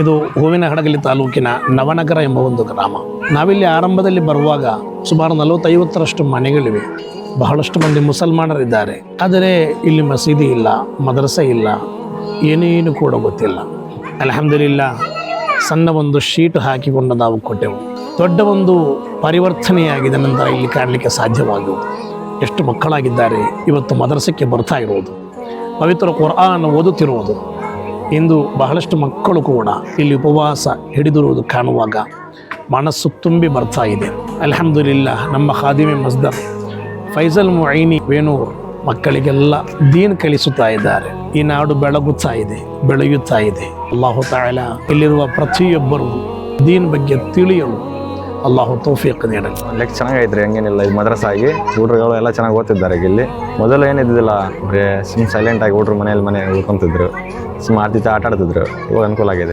ಇದು ಹೂವಿನ ಹಡಗಲಿ ತಾಲೂಕಿನ ನವನಗರ ಎಂಬ ಒಂದು ಗ್ರಾಮ. ನಾವಿಲ್ಲಿ ಆರಂಭದಲ್ಲಿ ಬರುವಾಗ ಸುಮಾರು ನಲವತ್ತೈವತ್ತರಷ್ಟು ಮನೆಗಳಿವೆ. ಬಹಳಷ್ಟು ಮಂದಿ ಮುಸಲ್ಮಾನರಿದ್ದಾರೆ. ಆದರೆ ಇಲ್ಲಿ ಮಸೀದಿ ಇಲ್ಲ, ಮದರಸೆ ಇಲ್ಲ, ಏನೇನು ಕೂಡ ಗೊತ್ತಿಲ್ಲ. ಅಲಹಮ್ದಿಲ್ಲ ಸಣ್ಣ ಒಂದು ಶೀಟ್ ಹಾಕಿಕೊಂಡು ನಾವು ಕೊಟ್ಟೆವು. ದೊಡ್ಡ ಒಂದು ಪರಿವರ್ತನೆಯಾಗಿದೆ ನಂತರ ಇಲ್ಲಿ ಕಾಣಲಿಕ್ಕೆ ಸಾಧ್ಯವಾಗುವುದು. ಎಷ್ಟು ಮಕ್ಕಳಾಗಿದ್ದಾರೆ, ಇವತ್ತು ಮದರಸಕ್ಕೆ ಬರ್ತಾ ಇರುವುದು ಪವಿತ್ರ ಕುರ್ಆನ್ ಓದುತ್ತಿರುವುದು. ಇಂದು ಬಹಳಷ್ಟು ಮಕ್ಕಳು ಕೂಡ ಇಲ್ಲಿ ಉಪವಾಸ ಹಿಡಿದಿರುವುದು ಕಾಣುವಾಗ ಮನಸ್ಸು ತುಂಬಿ ಬರ್ತಾ ಇದೆ. ಅಲ್ಹಮ್ದುಲಿಲ್ಲ ನಮ್ಮ ಖಾದಿಮೆ ಮಸ್ದರ್ ಫೈಸಲ್ ಮುಐನಿ ವೇಣೂರ್ ಮಕ್ಕಳಿಗೆಲ್ಲ ದೀನ್ ಕಲಿಸುತ್ತಾ ಇದ್ದಾರೆ. ಈ ನಾಡು ಬೆಳಗುತ್ತಾ ಇದೆ, ಬೆಳೆಯುತ್ತಾ ಇದೆ. ಅಲ್ಲಾಹು ತಾಯಲ ಇಲ್ಲಿರುವ ಪ್ರತಿಯೊಬ್ಬರು ದೀನ್ ಬಗ್ಗೆ ತಿಳಿಯಲು ಅಲ್ಲಾಹು ತೌಫೀಕ್ ನೀಡಲಿ. ಲೆಕ್ ಚೆನ್ನಾಗೈತ್ರಿ, ಹಂಗೇನಿಲ್ಲ. ಇದು ಮದ್ರಸ ಆಗಿ ಹುಡುಗರುಗಳು ಎಲ್ಲ ಚೆನ್ನಾಗಿ ಓದ್ತಿದ್ದಾರೆ ಇಲ್ಲಿ. ಮೊದಲು ಏನಿದ್ದಿಲ್ಲ ಸುಮ್ ಸೈಲೆಂಟ್ ಆಗಿ ಹುಡ್ರು ಮನೇಲಿ ಮನೆ ಉಳ್ಕೊಂತಿದ್ರು. ಸುಮ್ಮ ಆಡ್ತಿತ್ತು ಆಟ ಆಡ್ತಿದ್ರು ಇವಾಗ ಅನುಕೂಲ ಆಗಿದೆ.